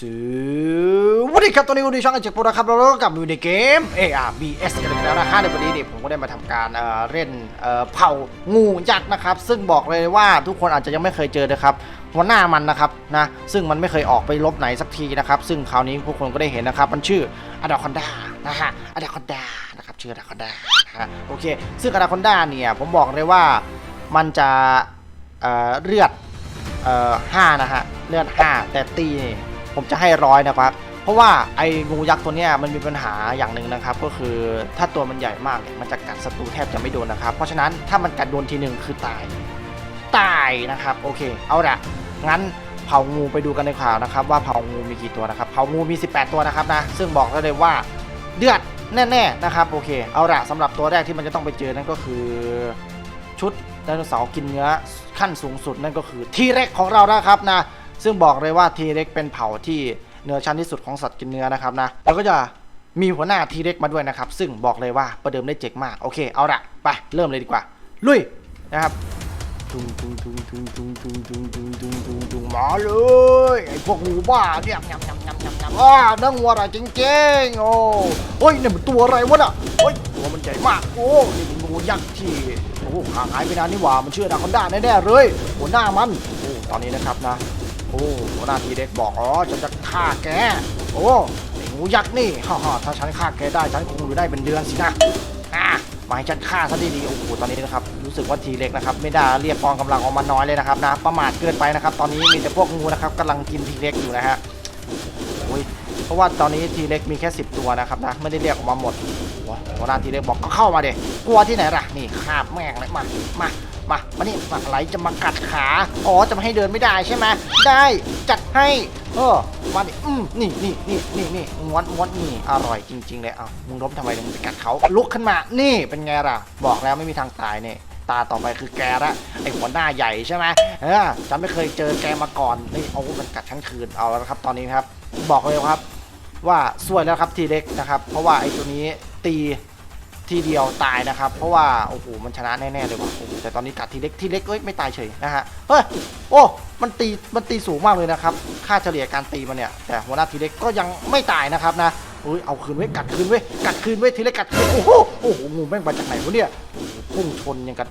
สวัสดีครับตอนนี้คุณดูช่องไอเจ็กโปรนะครับเราก็กลับมาอยู่ในเกม ARBS กันอีกแล้วนะฮะในวันนี้เนี่ยผมก็ได้มาทำการเล่นเอ่อเผางูยักษ์นะครับ ซึ่งบอกเลยว่าทุกคนอาจจะยังไม่เคยเจอนะครับหัวหน้ามันนะครับนะซึ่งมันไม่เคยออกไปลบไหนสักทีนะครับซึ่งคราวนี้พวกคนก็ได้เห็นนะครับมันชื่ออดาคอนดานะฮะอดาคอนดานะครับชื่ออดาคอนดาฮะโอเค ซึ่งอดาคอนดาเนี่ยผมบอกเลยว่ามันจะเลือดห้านะฮะเลือดห้าแต่ตีนี่ ผมจะให้ร้อยนะครับ เพราะว่าไอ้งูยักษ์ตัวเนี้ยมันมีปัญหาอย่างหนึ่งนะครับ ก็คือถ้าตัวมันใหญ่มากเนี่ยมันจะกัดศัตรูแทบจะไม่โดนนะครับ เพราะฉะนั้นถ้ามันกัดโดนทีหนึ่งคือตาย ตายนะครับ โอเค เอาละงั้นเผางูไปดูกันในข่าวนะครับ ว่าเผางูมีกี่ตัวนะครับเผางูมี 18 ตัวนะครับนะซึ่งบอกได้เลยว่าเดือดแน่ๆนะครับโอเคเอาละสำหรับตัวแรกที่มันจะต้องไปเจอนั่นก็คือชุดไดโนเสาร์กินเนื้อขั้นสูงสุดนั่นก็คือทีเร็กของเรานะครับนะ ซึ่งบอกเลยว่าทีเร็กเป็นเผ่าที่เนื้อชั้นที่สุดของสัตว์กินเนื้อนะครับนะแล้วก็จะมีหัวหน้าทีเร็กมาด้วยนะครับ ซึ่งบอกเลยว่าประเดิมได้เจ๋งมากโอเคเอาละไปเริ่มเลยดีกว่า ลุยนะครับทุงทุงทุงทุงทุงทุงทุงทุงทุงทุงทุงมาเลยไอพวกงูบ้าเนี่ยยำยำยำยำยำอ้านั่งวัวอะไรจริงๆโอ้โอ้ยเนี่ยมันตัวอะไรวะน่ะโอ้ยตัวมันใหญ่มากโอ้นี่มันงูยักษ์ที่โอ้หห่างหายไปนานนี่หว่ามันเชื่อดาคอนด้าแน่ๆเลยหัวหน้ามันโอ้ตอนนี้นะครับนะ โอ้หัวหน้าทีเด็กบอก อ๋อฉันจะฆ่าแก โอ้ไอ้งูยักษ์นี่ฮ่าฮ่าถ้าฉันฆ่าแกได้ ฉันคงอยู่ได้เป็นเดือนสินะอะมาให้ฉันฆ่าซะดีๆโอ้โห ตอนนี้นะครับ รู้สึกว่าทีเล็กนะครับ ไม่ได้เรียกกองกำลังออกมาน้อยเลยนะครับนะ ประมาทเกินไปนะครับ ตอนนี้มีแต่พวกงูนะครับกำลังกินทีเล็กอยู่นะฮะโอ้ยเพราะว่าตอนนี้ทีเล็กมีแค่ 10 ตัวนะครับนะ ไม่ได้เรียกออกมาหมดหัวหน้าทีเล็กบอกก็เข้ามาเด็กลัวที่ไหนล่ะ นี่คาบแม่งเลยมา มา มามานี่มาอะไรจะมากัดขาอ๋อจะม่ให้เดินไม่ได้ใช่ไหมได้จัดให้เออมาดิอืมนี่นี่นี่นี่นี่ม้วนม้วนนี่อร่อยจริง ๆ เลยเอ้ามึงล้มทำไมมึงไปกัดเขาลุกขึ้นมา นี่เป็นไงล่ะ บอกแล้วไม่มีทางตายเนี่ยตาต่อไปคือแกละไอหัวหน้าใหญ่ใช่ไหมเออฉันไม่เคยเจอแกมาก่อนนี่เอามันกัดฉันคืนเอาแล้วครับตอนนี้ครับ บอกเลยครับ ว่าสวยแล้วครับทีเล็กนะครับ เพราะว่าไอ้ตัวนี้ตี ทีเดียวตายนะครับ เพราะว่าโอ้โหมันชนะแน่ๆเลยว่ะโอ้แต่ตอนนี้กัดทีเล็กทีเล็กเอ้ยไม่ตายเฉยนะฮะเฮ้ยโอ้มันตีมันตีสูงมากเลยนะครับค่าเฉลี่ยการตีมันเนี่ยแต่หัวหน้าทีเล็กก็ยังไม่ตายนะครับนะอุ้ยเอาคืนไว้ยกัดคืนไว้ยกัดคืนไว้ทีเล็กกัดคืนโอ้โหโอ้โหงูแม่งมาจากไหนวะเนี่ยพุ่งชนยังกับ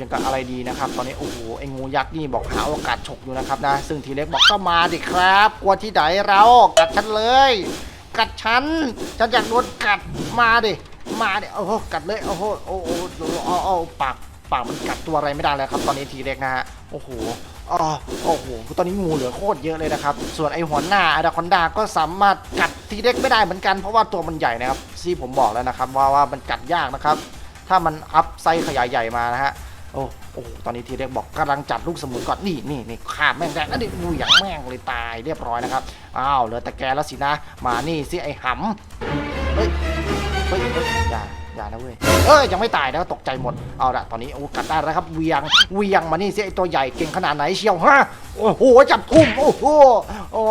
ยังกับอะไรดีนะครับ ตอนนี้โอ้โหไอ้งูยักษ์นี่บอกหาโอกาสฉกอยู่นะครับนะซึ่งทีเล็กบอกก็มาดิครับ กลัวที่ไหนเรากัดฉันเลย กัดฉัน ฉันอยากโดนกัดมาดิ มาดิโอ้โหกัดเลยโอ้โหโอ้โหโอ้โหโอ้ปากปากมันกัดตัวอะไรไม่ได้เลยครับ ตอนนี้ทีเล็กนะฮะโอ้โหอ๋อโอ้โหตอนนี้งูเหลือโคตรเยอะเลยนะครับ ส่วนไอหัวหน้าอะดาคอนดาก็สามารถกัดทีเล็กไม่ได้เหมือนกันเพราะว่าตัวมันใหญ่นะครับที่ผมบอกแล้วนะครับว่าว่ามันกัดยากนะครับ ถ้ามันอัพไซส์ขยายใหญ่มานะฮะ โอ้โอ้โหตอนนี้ทีเล็กบอกกำลังจัดลูกสมุนก่อนนี่นี่นี่ขาดแม่งแดงนั่นดิงูอย่างแม่งเลยตายเรียบร้อยนะครับอ้าวเหลือแต่แกแล้วสินะ มานี่สิไอ้หำเฮ้ยเฮ้ยเฮ้ยอย่าอย่านะเว้ยเอ้ยยังไม่ตายนะตกใจหมดเอาละตอนนี้โอ้กัดได้แล้วครับเวียงเวียงมานี่สิไอตัวใหญ่เก่งขนาดไหนเชียวฮะโอ้โหจับทุ่มโอ้โหโอ้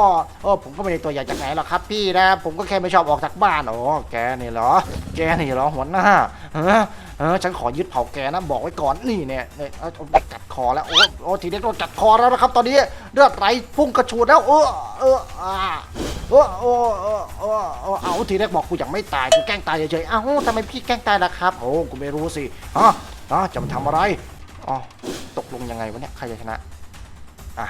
โอ้ผมก็ไม่ได้ตัวใหญ่จากไหนหรอกครับพี่นะผมก็แค่ไม่ชอบออกจากบ้านอ๋อแกนี่เหรอ แกนี่เหรอหัวหน้าฮะ เออฉันขอยึดเผาแกนะบอกไว้ก่อนนี่เนี่ยเนี่ยเอาเอากัดคอแล้วโอ้โอ้ทีเด็กโดนกัดคอแล้วนะครับ ตอนนี้เลือดไหลพุ่งกระฉูดแล้วเออเอออ่าโอ้โอ้โอ้โอ้โอ้เอาทีแรกบอกกูยังไม่ตายกูแกล้งตายเฉยๆเอ้าทำไมพี่แกล้งตายล่ะครับโอ้กูไม่รู้สิอ๋ออ๋อจะมาทำอะไรอ๋อตกลงยังไงวะเนี่ยใครจะชนะอะ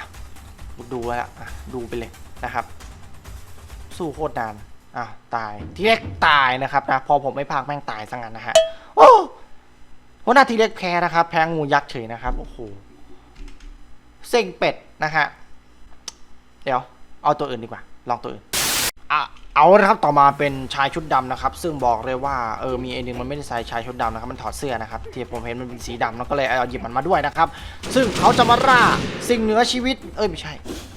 ดูแล้วอะดูไปเลยนะครับ สู้โคตรนานอะตายทีแรกตายนะครับนะพอผมไม่พากแม่งตายซะงั้นนะฮะ หัวหน้าทีเล็กแพ้นะครับ แพ้งูยักษ์เฉยนะครับ โอ้โห เซ็งเป็ดนะฮะ เดี๋ยว เอาตัวอื่นดีกว่า ลองตัวอื่นอะเอาละครับต่อมาเป็นชายชุดดำนะครับ ซึ่งบอกเลยว่าเออมีไอหนึ่งมันไม่ได้ใส่ชายชุดดำนะครับมันถอดเสื้อนะครับที่ผมเห็นมันเป็นสีดำแล้วก็เลยเอาหยิบมันมาด้วยนะครับ ซึ่งเขาจะมาล่าสิ่งเหนือชีวิต เอ้ยไม่ใช่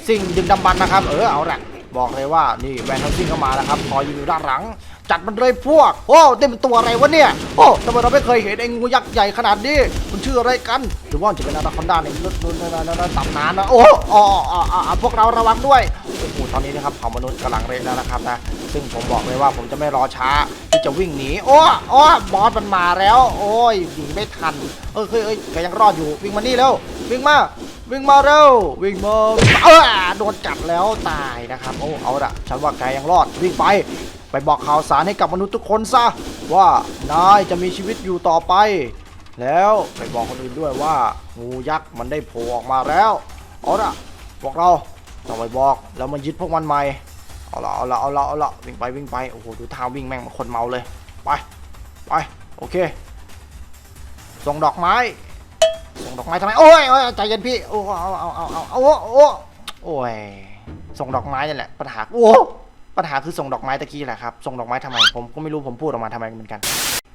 สิ่งดึงดำบรรพ์นะครับ เออเอาละบอกเลยว่านี่แวนทันซิ่งเข้ามาแล้วครับคอยอยู่ด้านหลัง จัดมันเลยพวก โอ้นี่มันตัวอะไรวะเนี่ย โอ้ทำไมเราไม่เคยเห็นไอ้งูยักษ์ใหญ่ขนาดนี้ มันชื่ออะไรกัน หรือว่านจะเป็นอนาคอนดาในรถรถตำนานนะ โอ้อ๋ออ๋ออ๋อพวกเราระวังด้วย โอ้โห ตอนนี้นะครับเผ่ามนุษย์กำลังเร่แล้วนะครับนะ ซึ่งผมบอกเลยว่าผมจะไม่รอช้าที่จะวิ่งหนี โอ้โอ้บอสมันมาแล้ว โอ้ยหนีไม่ทัน เออเฮ้ยเอ้ยแกยังรอดอยู่ วิ่งมานี่เร็ว วิ่งมาวิ่งมาเร็ววิ่งมาเออโดนจับแล้วตายนะครับ โอ้เอาละฉันว่าแกยังรอดวิ่งไป ไปบอกข่าวสารให้กับมนุษย์ทุกคนซะว่านายจะมีชีวิตอยู่ต่อไป แล้วไปบอกคนอื่นด้วยว่างูยักษ์มันได้โผล่ออกมาแล้วเอาละพวกเราต้องไปบอกแล้วมายึดพวกมันใหม่เอาละเอาละเอาละเอาละวิ่งไปวิ่งไปโอ้โหดูท่าวิ่งแม่งมันคนเมาเลยไปไปโอเค ส่งดอกไม้ ส่งดอกไม้ทำไมโอ้ยใจเย็นพี่โอ้เอาเอาเอาเอาเอาโอ้โอ้โอ้ยส่งดอกไม้นี่แหละปัญหาโอ้ ปัญหาคือส่งดอกไม้ตะกี้แหละครับ ส่งดอกไม้ทำไม ผมก็ไม่รู้ผมพูดออกมาทำไมเหมือนกัน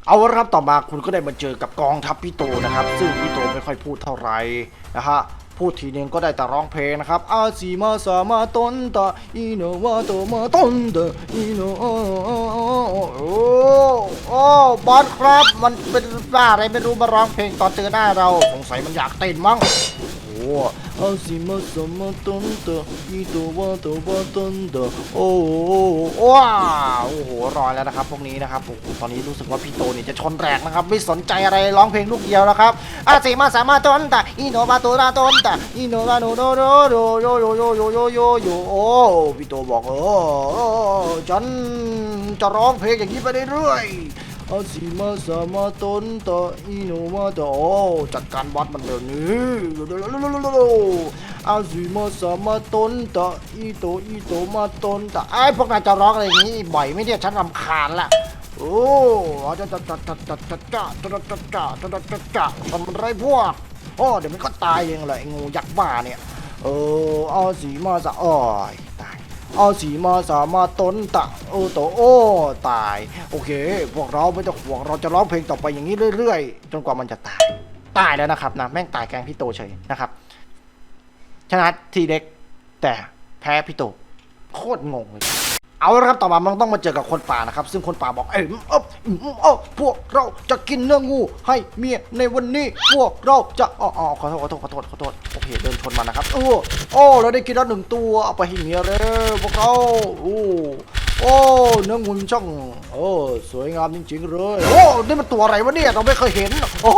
เอาละครับต่อมาคุณก็ได้มาเจอกับกองทัพพี่โตนะครับ ซึ่งพี่โตไม่ค่อยพูดเท่าไหร่นะฮะ พูดทีนึงก็ได้แต่ร้องเพลงนะครับอาซีมาสามาตนตาอีโนวาโตมาตนเดอีโนโอโอโอโอโอ้โอ้บอสครับ มันเป็นบ้าอะไรไม่รู้มาร้องเพลงตอนเจอหน้าเราสงสัยมันอยากเต้นมั้ง โอ้อาซิมาสมาตันเตอีโตวาโตวาตันเตโอ้โอ้ว้าวโอ้โหรอยแล้วนะครับ พวกนี้นะครับตอนนี้รู้สึกว่าพี่โตเนี่ยจะชนแรกนะครับ ไม่สนใจอะไรร้องเพลงลูกเดียวนะครับอาซิมาสามาตันเตอีโนวาโตราตันเตอีโนวาโนโนโนโนโยโยโยโยโยโยโยโอ้พี่โตบอกเออฉันจะร้องเพลงอย่างนี้ไปเรื่อยๆ อาซิมาสามาตนตะอิโนมาตะโอจัดการบอสมันเดี๋ยวนี้อาซิมาสามาตนตะอีโตอีโตมาตนตะไอ้พวกนายจะร้องอะไรอย่างนี้บ่อยไม่เนี่ยฉันรำคาญละโอ้จะจะจะจะจะจะจะจะจะจะจะจะจะจะทำไรพวกโอ้เดี๋ยวมันก็ตายเองเลยไอ้งูยักษ์บ้าเนี่ยเออเอาซิมาสาอ้อย เอาสีมาสามารถต้นตะโอโตโอตาย โอเค พวกเราไม่ต้องห่วงเราจะร้องเพลงต่อไปอย่างนี้เรื่อยๆ จนกว่ามันจะตาย ตายแล้วนะครับนะแม่งตายแกงพี่โตเฉยนะครับ ชนะทีเด็กแต่แพ้พี่โตโคตรงงเลย เอาละครับต่อมามันต้องมาเจอกับคนป่านะครับ ซึ่งคนป่าบอกเอ้ยอืมอ๊อบอืมอ๊อบพวกเราจะกินเนื้องูให้เมียในวันนี้พวกเราจะอ๋ออ๋อขอโทษขอโทษขอโทษขอโทษโอเคเดินชนมันนะครับโอ้โอ้เราได้กินแล้วหนึ่งตัวเอาไปให้เมียเลยพวกเราโอ้โอ้เนื้องูช่างโอ้สวยงามจริงๆเลยโอ้นี่มันตัวอะไรวะเนี่ยเราไม่เคยเห็นโอ้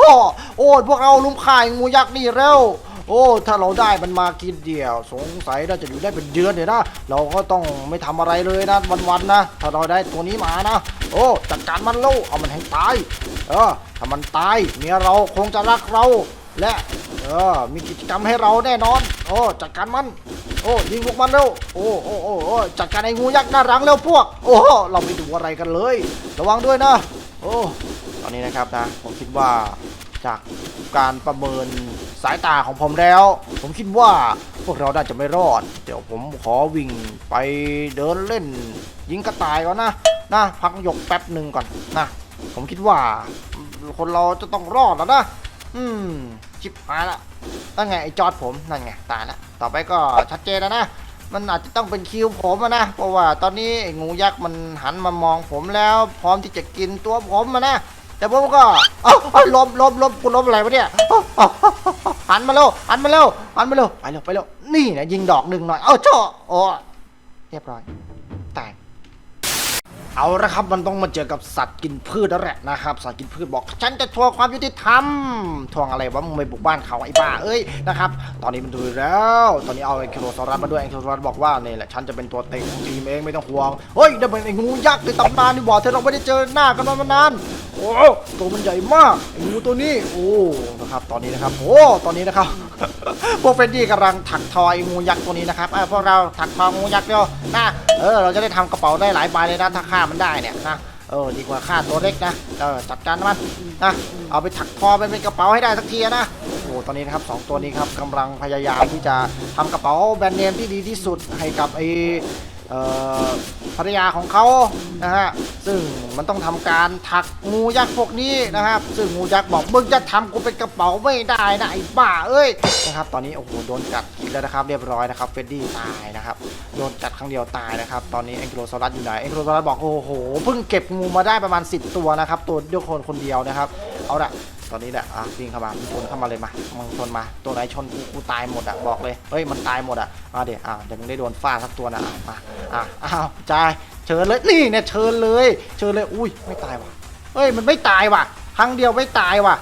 โอ้พวกเราลุมข่ายงูยักษ์นี่เร็ว โอ้ ถ้าเราได้มันมากินเดียว สงสัยน่าจะอยู่ได้เป็นเดือนเลยนะ เราก็ต้องไม่ทำอะไรเลยนะวันๆนะ ถ้าเราได้ตัวนี้มานะ โอ้จัดการมันลูเอามันให้ตาย เออ ถ้ามันตายเมียเราคงจะรักเรา และเออมีกิจกรรมให้เราแน่นอน โอ้จัดการมัน โอ้ยิงพวกมันเร็วโอ้โอ้โอ้โอ้จัดการไอ้งูยักษ์หน้ารังเร็วพวก โอ้เราไม่ดูอะไรกันเลย ระวังด้วยนะ โอ้ตอนนี้นะครับนะผมคิดว่าจากการประเมิน สายตาของผมแล้ว ผมคิดว่าพวกเราน่าจะไม่รอด เดี๋ยวผมขอวิ่งไปเดินเล่น ยิงกระต่ายก่อนนะนะพักหยกแป๊บหนึ่งก่อนนะผมคิดว่า คนเราจะต้องรอดแล้วนะอืมชิบหายละนั่นไงไอ้จอดผมนั่นไงตายละต่อไปก็ชัดเจนแล้วนะมันอาจจะต้องเป็นคิวผมนะ เพราะว่าตอนนี้งูยักษ์มันหันมามองผมแล้ว พร้อมที่จะกินตัวผมนะ แต่ผมก็เอ้าเอ้าล้มล้มล้มกูล้มอะไรวะเนี่ยเอ้าเอ้าเอ้าเอ้าหันมาเร็วหันมาเร็วหันมาเร็วไปเร็วไปเร็วนี่นะยิงดอกหนึ่งหน่อยเอ้าเจ้าโอ้เรียบร้อยแตายเอาละครับมันต้องมาเจอกับสัตว์กินพืชแล้วแหละนะครับ สัตว์กินพืชบอก ฉันจะทวงความยุติธรรมทวงอะไรวะมึงไปบุกบ้านเขาไอ้บ้าเอ้ยนะครับตอนนี้มันดูแล้ว ตอนนี้เอาไอ้เคโรซอรัสมาด้วยไอ้เคโรซอรัสบอกว่านี่แหละฉันจะเป็นตัวเต็งของทีมเองไม่ต้องห่วงเฮ้ยนั่นเป็นไอ้งูยักษ์ในตำนานนี่หว่าที่เราไม่ได้เจอหน้ากันมานาน โอ้ตัวมันใหญ่มากไอ้งูตัวนี้โอ้นะครับตอนนี้นะครับโอ้ตอนนี้นะครับพวกเฟนดี้กำลังถักทอยงูยักษ์ตัวนี้นะครับเออพวกเราถักทองูยักษ์เดียวนะเออเราจะได้ทำกระเป๋าได้หลายใบเลยนะถ้าฆ่ามันได้เนี่ยนะเออดีกว่าฆ่าตัวเล็กนะเออจัดการมันนะเอาไปถักทอไปเป็นกระเป๋าให้ได้สักทีนะโอ้ตอนนี้นะครับสองตัวนี้ครับกำลังพยายามที่จะทำกระเป๋าแบรนด์เนมที่ดีที่สุดให้กับไอเอ่อ ภรรยาของเขานะฮะซึ่งมันต้องทำการถักงูยักษ์พวกนี้นะครับ ซึ่งงูยักษ์บอกมึงจะทำกูเป็นกระเป๋าไม่ได้นะไอ้บ้าเอ้ยนะครับตอนนี้โอ้โหโดนกัดกินแล้วนะครับ เรียบร้อยนะครับเฟดดี้ตายนะครับโดนกัดครั้งเดียวตายนะครับ ตอนนี้เอ็งโกรซอรัสอยู่ไหนเอ็งโกรซอรัสบอกโอ้โหเพิ่งเก็บงูมาได้ประมาณ 10 ตัวนะครับ ตัวเดียวคนคนเดียวนะครับ เอาละ ตอนนี้แหละอะวิ่งเข้ามามึงชนเข้ามาเลยมามึงชนมา ตัวไหนชนกูกูตายหมดอะบอกเลยเฮ้ยมันตายหมดอะอะเดี๋ยวอะเดี๋ยวมึงได้โดนฟาดสักตัวนะอะมาอะอ้าวจ่ายเชิญเลยนี่เนี่ยเชิญเลยเชิญเลยอุ้ยไม่ตายว่ะเฮ้ยมันไม่ตายว่ะครั้งเดียวไม่ตายว่ะ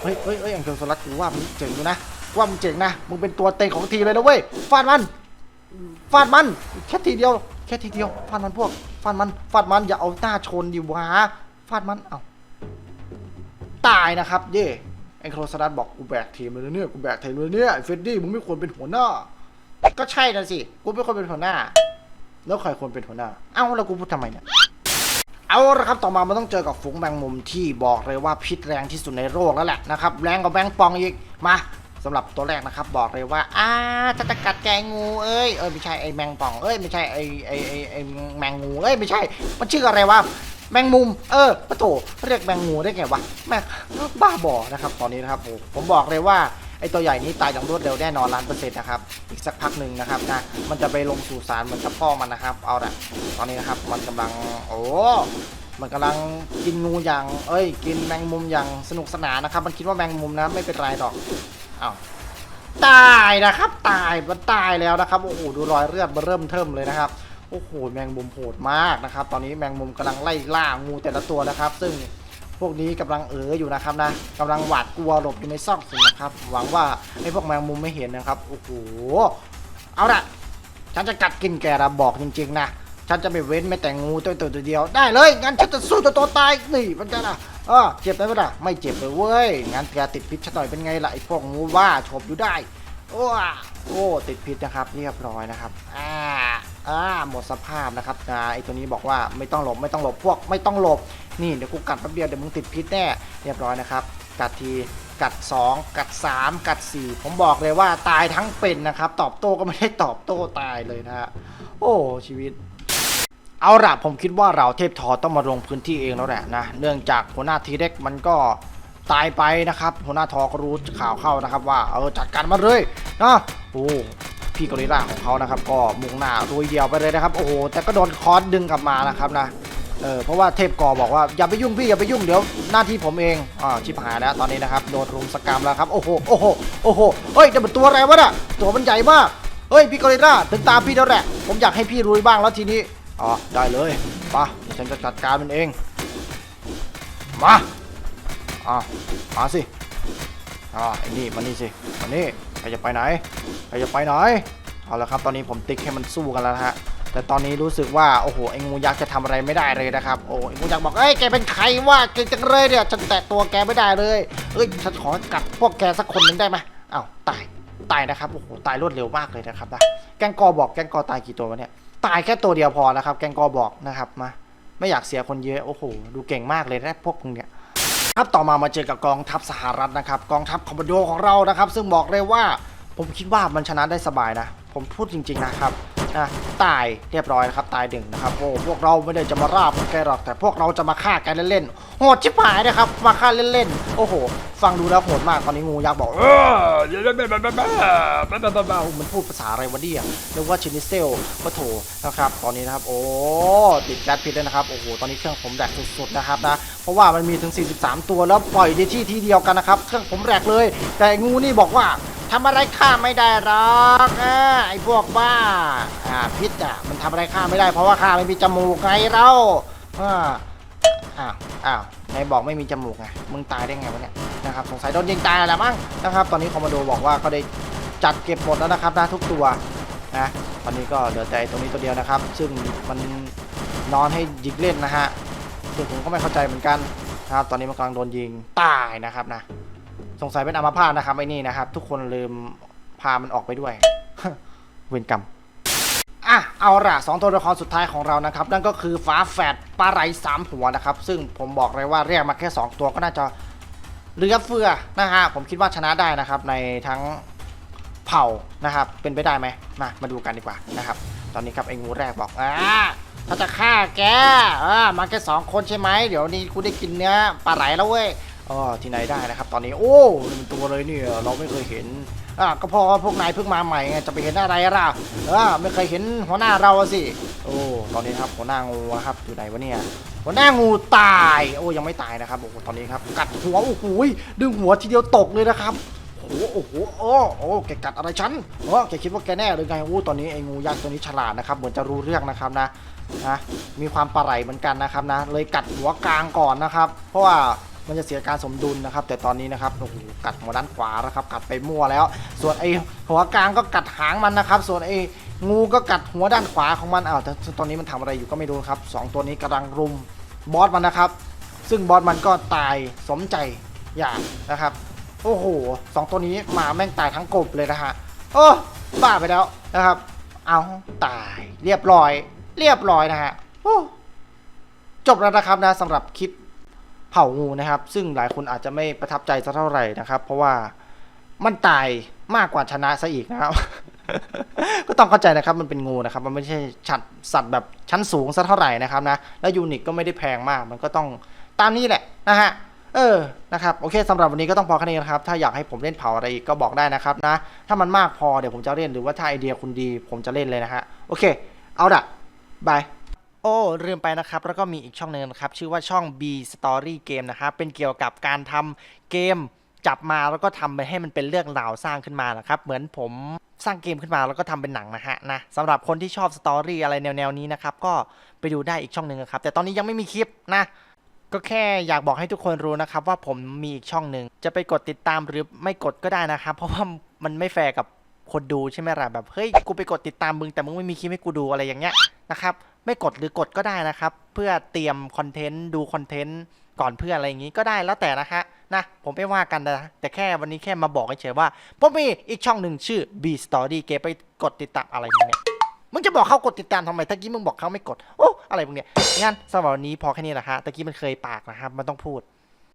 เฮ้ยเฮ้ยเฮ้ยอ็งโกรซอรัสกูว่ามันเจ๋งอยู่นะว่ามึงเจ๋งนะมึงเป็นตัวเต็งของทีเลยนะเว้ยฟาดมันฟาดมันแค่ทีเดียวแค่ทีเดียวฟาดมันพวกฟาดมันฟาดมันอย่าเอาหน้าชนดิวะฟาดมันเอา ตายนะครับเย่ไอ้โครสดัสบอกกูแบกทีมเลยเนี่ยกูแบกทีมเลยเนี่ยเฟรดดี้มึงไม่ควรเป็นหัวหน้า ก็ใช่นะสิกูไม่ควรเป็นหัวหน้า แล้วใครควรเป็นหัวหน้า เอ้าแล้วกูพูดทำไมเนี่ยเอาละครับต่อมามันต้องเจอกับฝูงแมงมุมที่บอกเลยว่าพิษแรงที่สุดในโลกแล้วแหละนะครับแรงกว่าแมงปองอีกมาสำหรับตัวแรกนะครับบอกเลยว่าอ้าจะตะกัดแกงูเอ้ยเอ้ยไม่ใช่ไอแมงปองเอ้ยไม่ใช่ไอไอไอไอแมงงูเอ้ยไม่ใช่ มันชื่ออะไรวะ แมงมุม เออปะโถเรียกแมงงูได้ไงวะแม่บ้าบอนะครับตอนนี้นะครับผมบอกเลยว่าไอตัวใหญ่นี้ตายอย่างรวดเร็วแน่นอนล้านเปอร์เซ็นต์นะครับ อีกสักพักหนึ่งนะครับนะ มันจะไปลงสู่สารเหมือนกับพ่อมันนะครับ เอาละตอนนี้นะครับ มันกำลัง โอ้ มันกำลังกินงูอย่าง เอ้ย กินแมงมุมอย่างสนุกสนานนะครับ มันคิดว่าแมงมุมนะไม่เป็นไรหรอกอ้าวตายนะครับ ตาย มันตายแล้วนะครับ โอ้โห ดูรอยเลือดมันเริ่มเทิมเลยนะครับ โอ้โหแมงมุมโหดมากนะครับ ตอนนี้แมงมุมกำลังไล่ล่างูแต่ละตัวนะครับ ซึ่งพวกนี้กำลังเอออยู่นะครับนะกำลังหวาดกลัวหลบอยู่ในซอกหินนะครับ หวังว่าไอ้พวกแมงมุมไม่เห็นนะครับโอ้โหเอาละฉันจะกัดกินแกระบอกจริง ๆ นะฉันจะไม่เว้นแม้แต่งูตัวตัวเดียวได้เลยงั้นฉันจะสู้ตัวตัวตายนี่มันจะนะเออเจ็บไหมวะล่ะไม่เจ็บเลยเว้ยงั้นแกติดพิษฉันหน่อยเป็นไงล่ะไอ้พวกงูว่าฉบอยู่ได้โอ้โอ้ติดพิษนะครับเรียบร้อยนะครับอ่า อ่าหมดสภาพนะครับอ่าไอตัวนี้บอกว่าไม่ต้องหลบไม่ต้องหลบพวกไม่ต้องหลบนี่เดี๋ยวกูกัดแป๊บเดียวเดี๋ยวมึงติดพิษแน่เรียบร้อยนะครับกัดทีกัด 2 กัด 3 กัด 4 ผมบอกเลยว่าตายทั้งเป็นนะครับ ตอบโต้ก็ไม่ได้ตอบโต้ตายเลยนะฮะโอ้ชีวิต เอาละผมคิดว่าเราเทพทอต้องมาลงพื้นที่เองแล้วแหละนะเนื่องจากหัวหน้าทีเด็กมันก็ตายไปนะครับหัวหน้าทอก็รู้ข่าวเข้านะครับ ว่าเออจัดการมาเลยนะโอ้ พี่กอริล่าของเขานะครับ ก็มุ่งหน้ารุยเดียวไปเลยนะครับ โอ้โห แต่ก็โดนคอร์สดึงกลับมานะครับนะ เออ เพราะว่าเทพกอบอกว่าอย่าไปยุ่งพี่อย่าไปยุ่งเดี๋ยวหน้าที่ผมเอง อ่าชิบหายแล้วตอนนี้นะครับ โดนรุมสกรรมแล้วครับ โอ้โห โอ้โห โอ้โห เฮ้ยแต่เป็นตัวอะไรวะน่ะ ตัวมันใหญ่มาก เฮ้ยพี่กอริล่าถึงตาพี่แล้วแหละ ผมอยากให้พี่รุยบ้างแล้วทีนี้ อ๋อ ได้เลยมาเดี๋ยวฉันจะจัดการมันเอง มาอ่ามาสิอ่าไอ้นี่มานี่สิมานี่ ใครจะไปไหนใครจะไปไหนเอาละครับตอนนี้ผมติ๊กให้มันสู้กันแล้วฮะแต่ตอนนี้รู้สึกว่าโอ้โหไอ้งูยักษ์จะทำอะไรไม่ได้เลยนะครับโอ้ไอ้งูยักษ์บอกเอ้ยแกเป็นใครวะเก่งจังเลยเนี่ยฉันแตะตัวแกไม่ได้เลยเอ้ยฉันขอกัดพวกแกสักคนหนึ่งได้ไหมอ้าวตายตายนะครับโอ้โหตายรวดเร็วมากเลยนะครับนะแกงกอบอกแกงกอตายกี่ตัววะเนี่ยตายแค่ตัวเดียวพอนะครับ แกงกอบอกนะครับมาไม่อยากเสียคนเยอะโอ้โหดูเก่งมากเลยนะพวกมึงเนี่ย ครับต่อมามาเจอกับกองทัพสหรัฐนะครับกองทัพคอมมานโดของเรานะครับ ซึ่งบอกเลยว่าผมคิดว่ามันชนะได้สบายนะ ผมพูดจริง ๆนะครับ นะตายเรียบร้อยนะครับตายดึงนะครับโอ้พวกเราไม่ได้จะมาราบกแกหรอกแต่พวกเราจะมาฆ่ากันเล่นๆโหดชิบหายนะครับมาฆ่าเล่นๆโอ้โห ฟังดูแล้วโหดมากตอนนี้งูยักษ์บอกเออมันพูดภาษาอะไรวะเนี่ยเรียกว่าชินิเซลปะโถนะครับตอนนี้นะครับโอ้ติดแก๊สพิษเลยนะครับโอ้โหตอนนี้เครื่องผมแรกสุดๆนะครับนะเพราะว่ามันมีถึง 43 ตัวแล้วปล่อยในที่ที่เดียวกันนะครับเครื่องผมแรกเลย แต่งูนี่บอกว่า ทำอะไรข้าไม่ได้หรอกอ่าไอ้พวกบ้าอ่าพิษอะมันทำอะไรข้าไม่ได้เพราะว่าข้าไม่มีจมูกไงเราอ่าอ้าวอ้าวไหนบอกไม่มีจมูกไงมึงตายได้ไงวะเนี่ยนะครับสงสัยโดนยิงตายแล้วมั้งนะครับ ตอนนี้คอมมานโดบอกว่าเขาได้จัดเก็บหมดแล้วนะครับนะทุกตัวนะตอนนี้ก็เหลือแต่ตัวนี้ตัวเดียวนะครับ ซึ่งมันนอนให้ยิงเล่นนะฮะซึ่งผมก็ไม่เข้าใจเหมือนกันนะครับ ตอนนี้มันกำลังโดนยิงตายนะครับนะ สงสัยเป็นอัมพาตนะครับไอ้นี่นะครับ ทุกคนลืมพามันออกไปด้วย เวรกรรมอะเอาละสองตัวละครสุดท้ายของเรานะครับ นั่นก็คือฟ้าแฝดปลาไหลสามหัวนะครับ ซึ่งผมบอกเลยว่าเรียกมาแค่ 2 ตัวก็น่าจะเหลือเฟือนะฮะผมคิดว่าชนะได้นะครับ ในทั้งเผ่านะครับ เป็นไปได้ไหมมามาดูกันดีกว่านะครับ ตอนนี้ครับไอ้งูแรกบอกอ่าถ้าจะฆ่าแกอ่ามาแค่สองคนใช่ไหมเดี๋ยวนี้กูได้กินเนื้อปลาไหลแล้วเว้ย อ๋อที่ไหนได้นะครับ ตอนนี้โอ้นี่มันตัวเลยเนี่ยเราไม่เคยเห็นอะก็เพอพวกนายเพิ่งมาใหม่ไงจะไปเห็นอะไรล่ะเออไม่เคยเห็นหัวหน้าเราสิ โอ้ตอนนี้ครับหัวหน้างูครับอยู่ไหนวะเนี่ยหัวหน้างูตาย โอ้ยังไม่ตายนะครับโอ้ตอนนี้ครับ กัดหัวโอ้โหดึงหัวทีเดียวตกเลยนะครับโอ้โหโอ้โหโอ้โอ้แกกัดอะไรฉันโอ้แกคิดว่าแกแน่หรือไงโอ้ตอนนี้ไอ้งูยักษ์ตัวนี้ฉลาดนะครับเหมือนจะรู้เรื่องนะครับนะนะมีความปลาไหลเหมือนกันนะครับนะ เลยกัดหัวกลางก่อนนะครับ เพราะว่า มันจะเสียการสมดุลนะครับ แต่ตอนนี้นะครับโอ้โหกัดหัวด้านขวานะครับ กัดไปมั่วแล้ว ส่วนไอหัวกลางก็กัดหางมันนะครับ ส่วนไองูก็กัดหัวด้านขวาของมันอ้าวแต่ตอนนี้มันทำอะไรอยู่ก็ไม่รู้ครับสองตัวนี้กำลังรุมบอสมันนะครับ ซึ่งบอสมันก็ตายสมใจอย่างนะครับโอ้โหสองตัวนี้มาแม่งตายทั้งกบเลยนะฮะโอ้บ้าไปแล้วนะครับ เอาตายเรียบร้อย เรียบร้อยนะฮะโอ้จบแล้วนะครับนะสำหรับคลิป เผางูนะครับ ซึ่งหลายคนอาจจะไม่ประทับใจสักเท่าไหร่นะครับ เพราะว่ามันตายมากกว่าชนะซะอีกนะครับ ก็ต้องเข้าใจนะครับมันเป็นงูนะครับ มันไม่ใช่ชัดสัตว์แบบชั้นสูงสักเท่าไหร่นะครับนะแล้วยูนิคก็ไม่ได้แพงมาก มันก็ต้องตามนี้แหละนะฮะเออ นะครับ โอเคสำหรับวันนี้ก็ต้องพอแค่นี้นะครับ ถ้าอยากให้ผมเล่นเผาอะไรอีกก็บอกได้นะครับนะ ถ้ามันมากพอเดี๋ยวผมจะเล่น หรือว่าถ้าไอเดียคุณดี ผมจะเล่นเลยนะฮะ โอเค เอาละบาย โอ้ลืมไปนะครับ แล้วก็มีอีกช่องหนึ่งนะครับ ชื่อว่าช่อง B Story Game นะครับเป็นเกี่ยวกับการทำเกมจับมาแล้วก็ทำไปให้มันเป็นเรื่องราวสร้างขึ้นมานะครับ เหมือนผมสร้างเกมขึ้นมาแล้วก็ทำเป็นหนังนะฮะนะสำหรับคนที่ชอบสตอรี่อะไรแนวๆนี้นะครับ ก็ไปดูได้อีกช่องหนึ่งนะครับ แต่ตอนนี้ยังไม่มีคลิปนะ ก็แค่อยากบอกให้ทุกคนรู้นะครับ ว่าผมมีอีกช่องหนึ่งจะไปกดติดตามหรือไม่กดก็ได้นะครับ เพราะว่ามันไม่แฟร์กับคนดูใช่ไหมล่ะแบบเฮ้ยกูไปกดติดตามมึงแต่มึงไม่มีคลิปให้กูดูอะไรอย่างเงี้ยนะครับ ไม่กดหรือกดก็ได้นะครับ เพื่อเตรียมคอนเทนต์ดูคอนเทนต์ก่อนเพื่ออะไรอย่างนี้ก็ได้แล้วแต่นะฮะนะผมไม่ว่ากันนะแต่แค่วันนี้แค่มาบอกเฉยว่าผมมีอีกช่องหนึ่งชื่อ B Story เกไปกดติดตามอะไรเนี่ยมึงจะบอกเขากดติดตามทำไมตะกี้มึงบอกเขาไม่กดโอ้อะไรพวกเนี้ยงั้นสำหรับวันนี้พอแค่นี้แหละฮะตะกี้มันเคยปากนะครับมันต้องพูด